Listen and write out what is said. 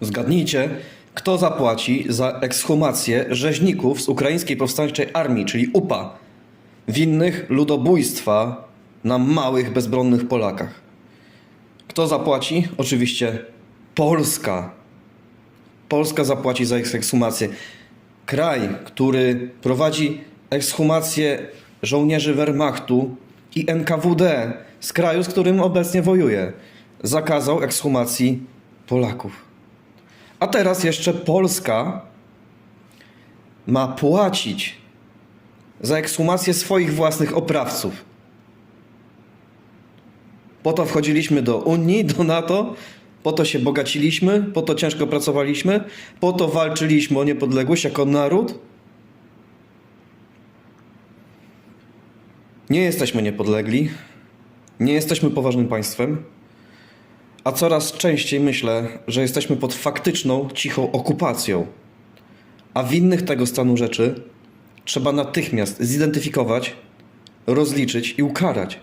Zgadnijcie, kto zapłaci za ekshumację rzeźników z Ukraińskiej Powstańczej Armii, czyli UPA, winnych ludobójstwa na małych, bezbronnych Polakach. Kto zapłaci? Oczywiście Polska. Polska zapłaci za ekshumację. Kraj, który prowadzi ekshumację żołnierzy Wehrmachtu i NKWD z kraju, z którym obecnie wojuje, zakazał ekshumacji Polaków. A teraz jeszcze Polska ma płacić za ekshumację swoich własnych oprawców. Po to wchodziliśmy do Unii, do NATO, po to się bogaciliśmy, po to ciężko pracowaliśmy, po to walczyliśmy o niepodległość jako naród. Nie jesteśmy niepodlegli, nie jesteśmy poważnym państwem, a coraz częściej myślę, że jesteśmy pod faktyczną, cichą okupacją. A winnych tego stanu rzeczy trzeba natychmiast zidentyfikować, rozliczyć i ukarać.